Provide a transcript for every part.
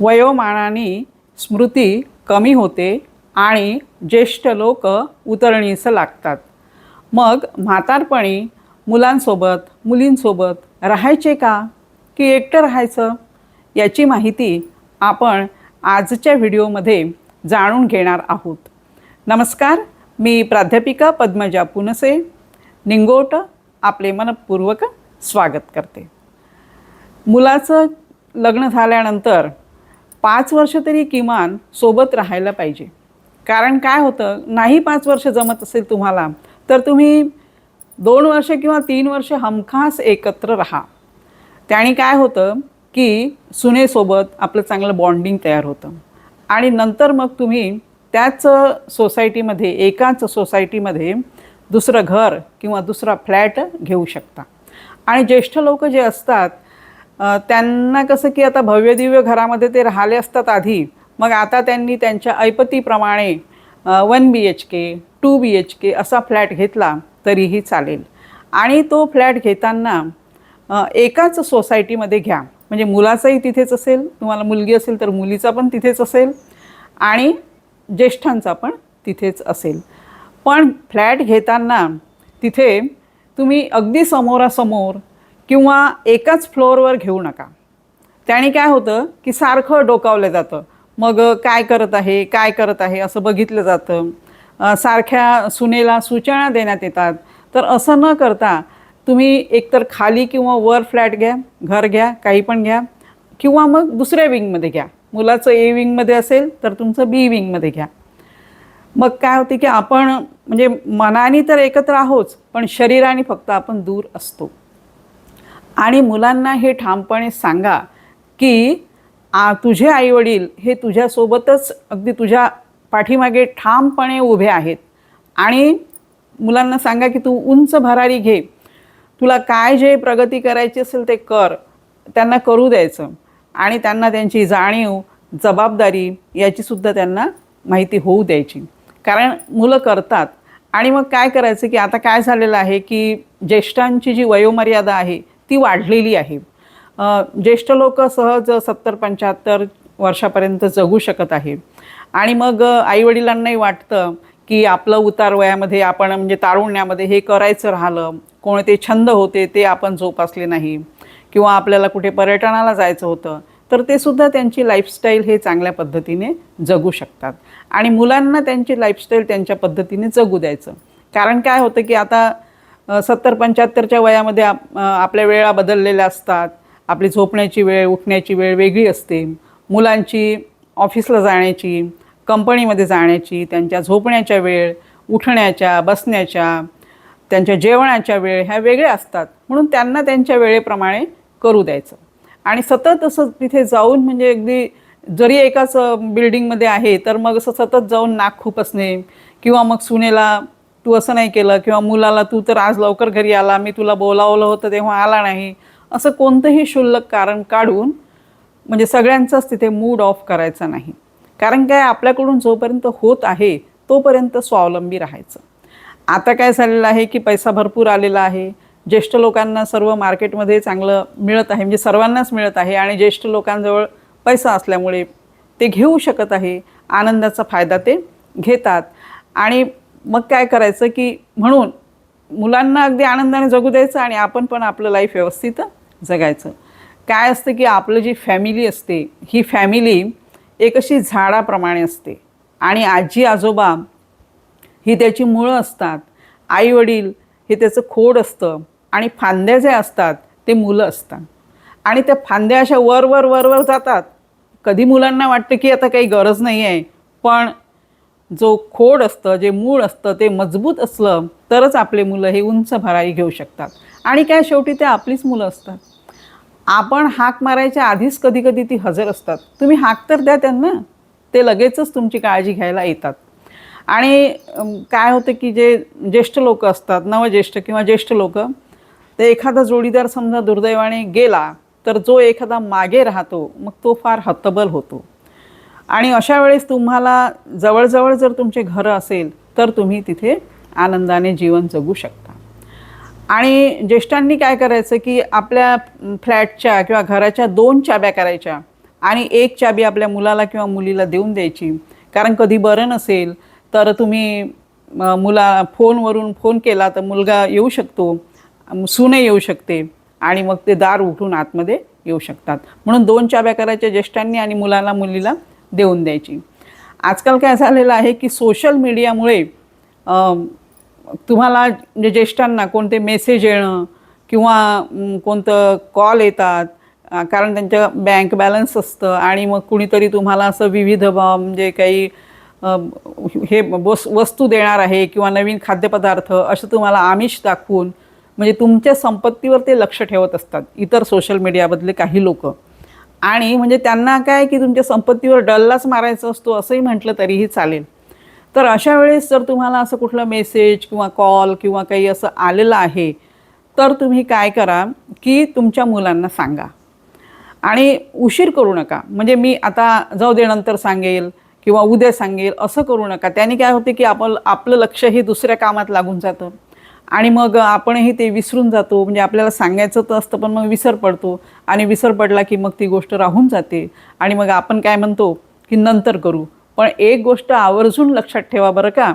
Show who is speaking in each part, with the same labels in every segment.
Speaker 1: वयोमानाने स्मृती कमी होते आणि ज्येष्ठ लोक उतरणीस लागतात. मग म्हातारपणी मुलांसोबत मुलींसोबत राहायचे का? की एकटं राहायचं? याची माहिती आपण आजच्या व्हिडिओमध्ये जाणून घेणार आहोत. नमस्कार मी प्राध्यापिका पद्मजा पुनसे. निंगोट आपले मनपूर्वक स्वागत करते. मुलाचं लग्न झाल्यानंतर पाच वर्ष तरी किमान सोबत राहायला पाहिजे. कारण काय होतं नाही पाच वर्ष जमत असेल तुम्हाला तर तुम्ही दोन वर्ष किंवा तीन वर्ष हमखास एकत्र राहा. त्याने काय होतं की सुनेसोबत आपलं चांगलं बॉन्डिंग तयार होतं. आणि नंतर मग तुम्ही त्याच सोसायटीमध्ये एकाच सोसायटीमध्ये दुसरं घर किंवा दुसरा फ्लॅट घेऊ शकता. आणि ज्येष्ठ लोक जे असतात त्यांना कसं की आता भव्यदिव्य घरामध्ये ते राहिले असतात आधी. मग आता त्यांनी त्यांच्या ऐपतीप्रमाणे one B H K two B H K असा फ्लॅट घेतला तरीही चालेल. आणि तो फ्लॅट घेताना एकाच सोसायटीमध्ये घ्या. म्हणजे मुलाचाही तिथेच असेल तुम्हाला मुलगी असेल तर मुलीचा पण तिथेच असेल आणि ज्येष्ठांचा पण तिथेच असेल. पण फ्लॅट घेताना तिथे तुम्ही अगदी समोरासमोर किंवा एकाच फ्लोअरवर घेऊ नका. त्याने काय होतं की सारखं डोकावलं जातं. मग काय करत आहे काय करत आहे असं बघितलं जातं. सारख्या सुनेला सूचना देण्यात येतात. तर असं न करता तुम्ही एकतर खाली किंवा वर फ्लॅट घ्या घर घ्या काही पण घ्या किंवा मग दुसऱ्या विंगमध्ये घ्या. मुलाचं ए विंगमध्ये असेल तर तुमचं बी विंगमध्ये घ्या. मग काय होते की आपण म्हणजे मनाने तर एकत्र आहोच पण शरीराने फक्त आपण दूर असतो. आणि मुलांना हे ठामपणे सांगा की आ तुझे आईवडील हे तुझ्यासोबतच अगदी तुझ्या पाठीमागे ठामपणे उभे आहेत आणि मुलांना सांगा की तू उंच भरारी घे. तुला काय जे प्रगती करायची असेल ते कर. त्यांना करू द्यायचं आणि त्यांना त्यांची जाणीव जबाबदारी याचीसुद्धा त्यांना माहिती होऊ द्यायची. कारण मुलं करतात आणि मग काय करायचं की आता काय झालेलं आहे की ज्येष्ठांची जी वयोमर्यादा आहे ती वाढलेली आहे. ज्येष्ठ लोक सहज सत्तर पंच्याहत्तर वर्षापर्यंत जगू शकत आहे. आणि मग आईवडिलांनाही वाटतं की आपलं उतार वयामध्ये आपण म्हणजे तारुण्यामध्ये हे करायचं राहिलं कोणते छंद होते ते आपण जोपासले नाही किंवा आपल्याला कुठे पर्यटनाला जायचं होतं तर ते सुद्धा त्यांची लाईफस्टाईल हे चांगल्या पद्धतीने जगू शकतात. आणि मुलांना त्यांची लाईफस्टाईल त्यांच्या पद्धतीने जगू द्यायचं. कारण काय होतं की आता सत्तर पंच्याहत्तरच्या वयामध्ये आप आपल्या वेळा बदललेल्या असतात. आपली झोपण्याची वेळ उठण्याची वेळ वेगळी असते. मुलांची ऑफिसला जाण्याची कंपनीमध्ये जाण्याची त्यांच्या झोपण्याच्या वेळ उठण्याच्या बसण्याच्या त्यांच्या जेवणाच्या वेळ ह्या वेगळ्या असतात. म्हणून त्यांना त्यांच्या वेळेप्रमाणे करू द्यायचं. आणि सतत असं तिथे जाऊन म्हणजे अगदी जरी एकाच बिल्डिंगमध्ये आहे तर मग असं सतत जाऊन नाक खुपसणे किंवा मग सुनेला तू असं नाही केलं किंवा मुलाला तू तर आज लवकर घरी आला मी तुला बोलावलं होतं तेव्हा आला नाही. असं कोणतंही क्षुल्लक कारण काढून म्हणजे सगळ्यांचाच तिथे मूड ऑफ करायचा नाही. कारण काय आपल्याकडून जोपर्यंत होत आहे तोपर्यंत स्वावलंबी राहायचं. आता काय झालेलं आहे की पैसा भरपूर आलेला आहे. ज्येष्ठ लोकांना सर्व मार्केटमध्ये चांगलं मिळत आहे म्हणजे सर्वांनाच मिळत आहे आणि ज्येष्ठ लोकांजवळ पैसा असल्यामुळे ते घेऊ शकत आहे. आनंदाचा फायदा ते घेतात. आणि मग काय करायचं की म्हणून मुलांना अगदी आनंदाने जगू द्यायचं आणि आपण पण आपलं लाईफ व्यवस्थित जगायचं. काय असतं की आपलं जी फॅमिली असते ही फॅमिली एक अशी झाडाप्रमाणे असते. आणि आजी आजोबा ही त्याची मुळं असतात आई वडील हे त्याचं खोड असतं आणि फांद्या जे असतात ते मुलं असतात. आणि त्या फांद्या अशा वर वर वर वर जातात. कधी मुलांना वाटतं की आता काही गरज नाही आहे पण जो खोड असतं जे मूळ असतं ते मजबूत असलं तरच आपले मुलं हे उंच भरारी घेऊ शकतात. आणि काय शेवटी ते आपलीच मुलं असतात. आपण हाक मारायच्या आधीच कधी कधी ती हजर असतात. तुम्ही हाक तर द्या त्यांना ते लगेचच तुमची काळजी घ्यायला येतात. आणि काय होतं की जे ज्येष्ठ लोक असतात नवज्येष्ठ किंवा ज्येष्ठ लोक ते एखादा जोडीदार समजा दुर्दैवाने गेला तर जो एखादा मागे राहतो मग तो फार हतबल होतो. आणि अशा वेळेस तुम्हाला जवळजवळ जर तुमचे घरं असेल तर तुम्ही तिथे आनंदाने जीवन जगू शकता. आणि ज्येष्ठांनी काय करायचं की आपल्या फ्लॅटच्या किंवा घराच्या दोन चाब्या करायच्या आणि एक चाबी आपल्या मुलाला किंवा मुलीला देऊन द्यायची. कारण कधी बरं नसेल तर तुम्ही मुला फोनवरून फोन केला तर मुलगा येऊ शकतो सुने येऊ शकते आणि मग ते दार उठून आतमध्ये येऊ शकतात. म्हणून दोन चाब्या करायच्या ज्येष्ठांनी आणि मुलाला मुलीला देऊन द्यायची. आजकाल काय झालेलं आहे की सोशल मीडियामुळे तुम्हाला म्हणजे ज्येष्ठांना कोणते मेसेज येणं किंवा कोणतं कॉल येतात कारण त्यांच्या बँक बॅलन्स असतं आणि मग कुणीतरी तुम्हाला असं विविध म्हणजे काही हे वस वस्तू देणार आहे किंवा नवीन खाद्यपदार्थ असं तुम्हाला आमिष दाखवून म्हणजे तुमच्या संपत्तीवर ते लक्ष ठेवत असतात. इतर सोशल मीडियामधले काही लोक. आणि म्हणजे त्यांना काय की तुमच्या संपत्तीवर डल्लाच मारायचा असतो असंही म्हटलं तरीही चालेल. तर अशा वेळेस जर तुम्हाला असं कुठलं मेसेज किंवा कॉल किंवा काही असं आलेलं आहे तर तुम्ही काय करा की तुमच्या मुलांना सांगा. आणि उशीर करू नका. म्हणजे मी आता जाऊ दे नंतर सांगेल किंवा उद्या सांगेल असं करू नका. त्याने काय होते की आपण आपलं लक्ष हे दुसऱ्या कामात लागून जातं. आणि मग आपणही ते विसरून जातो. म्हणजे आपल्याला सांगायचं तर असतं पण मग विसर पडतो. आणि विसर पडला की मग ती गोष्ट राहून जाते. आणि मग आपण काय म्हणतो की नंतर करू. पण एक गोष्ट आवर्जून लक्षात ठेवा बरं का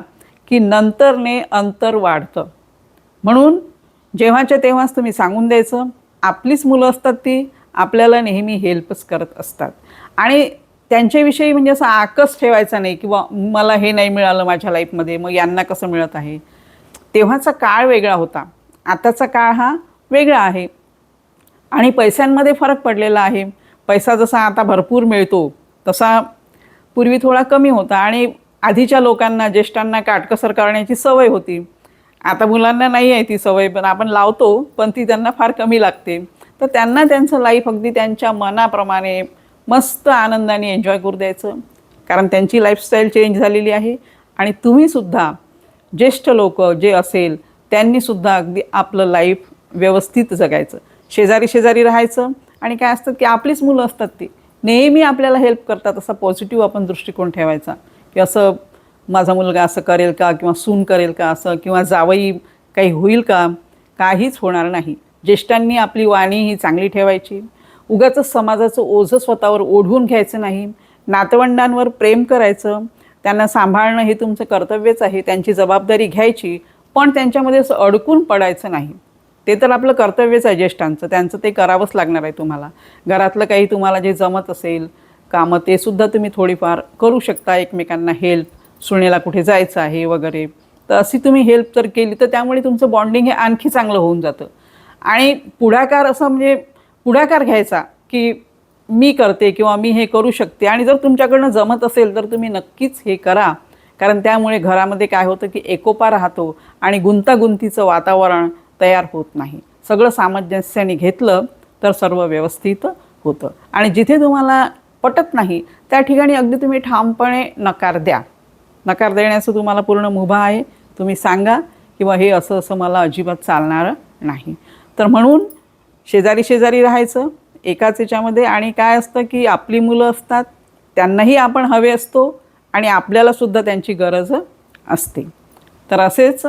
Speaker 1: की नंतरने अंतर वाढतं. म्हणून जेव्हाच्या तेव्हाच तुम्ही सांगून द्यायचं आपलीच मुलं असतात ती आपल्याला नेहमी हेल्पच करत असतात. आणि त्यांच्याविषयी म्हणजे असं आकस ठेवायचा नाही किंवा मला हे नाही मिळालं माझ्या लाईफमध्ये मग यांना कसं मिळत आहे? तेव्हाचा काळ वेगळा होता. आताचा काळ हा वेगळा आहे. आणि पैशांमध्ये फरक पडलेला आहे. पैसा जसा आता भरपूर मिळतो तसा पूर्वी थोडा कमी होता आणि आधीच्या लोकांना ज्येष्ठांना काटकसर करण्याची सवय होती. आता मुलांना नाही आहे ती सवय पण आपण लावतो पण ती त्यांना फार कमी लागते. तर त्यांना त्यांचं लाईफ अगदी त्यांच्या मनाप्रमाणे मस्त आनंदाने एन्जॉय करू द्यायचं. कारण त्यांची लाईफस्टाईल चेंज झालेली आहे. आणि तुम्हीसुद्धा ज्येष्ठ लोक जे असेल त्यांनीसुद्धा अगदी आपलं लाईफ व्यवस्थित जगायचं. शेजारी शेजारी राहायचं आणि काय असतं की आपलीच मुलं असतात ती. नेहमी आपल्याला हेल्प करतात असा पॉझिटिव्ह आपण दृष्टिकोन ठेवायचा. की असं माझा मुलगा असं करेल का किंवा सून करेल का असं किंवा जावई काही होईल का? काहीच होणार नाही. ज्येष्ठांनी आपली वाणी ही चांगली ठेवायची. उगाच समाजाचं ओझं स्वतःवर ओढवून घ्यायचं नाही. नातवंडांवर प्रेम करायचं. त्यांना सांभाळणं हे तुमचं कर्तव्यच आहे त्यांची जबाबदारी घ्यायची पण त्यांच्यामध्ये असं अडकून पडायचं नाही. ते तर आपलं कर्तव्यच आहे ज्येष्ठांचं त्यांचं ते करावंच लागणार आहे तुम्हाला. घरातलं काही तुम्हाला जे जमत असेल कामं ते सुद्धा तुम्ही थोडीफार करू शकता एकमेकांना हेल्प सुनेला कुठे जायचं आहे वगैरे. तर अशी तुम्ही हेल्प जर केली तर त्यामुळे तुमचं बॉन्डिंग हे आणखी चांगलं होऊन जातं. आणि पुढाकार असं म्हणजे पुढाकार घ्यायचा की मी करते किंवा मी हे करू शकते. आणि जर तुमच्याकडनं जमत असेल तर तुम्ही नक्कीच हे करा. कारण त्यामुळे घरामध्ये काय होतं की एकोपा राहतो आणि गुंतागुंतीचं वातावरण तयार होत नाही. सगळं सामंजस्याने घेतलं तर सर्व व्यवस्थित होतं. आणि जिथे तुम्हाला पटत नाही त्या ठिकाणी अगदी तुम्ही ठामपणे नकार द्या. नकार देण्याचं तुम्हाला पूर्ण मुभा आहे. तुम्ही सांगा किंवा हे असं असं मला अजिबात चालणारं नाही. तर म्हणून शेजारी शेजारी राहायचं एकाच याच्यामध्ये आणि काय असतं की आपली मुलं असतात त्यांनाही आपण हवे असतो आणि आपल्यालासुद्धा त्यांची गरज असते. तर असेच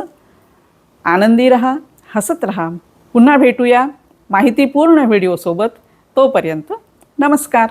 Speaker 1: आनंदी रहा हसत रहा. पुन्हा भेटूया माहितीपूर्ण व्हिडिओसोबत. तोपर्यंत नमस्कार.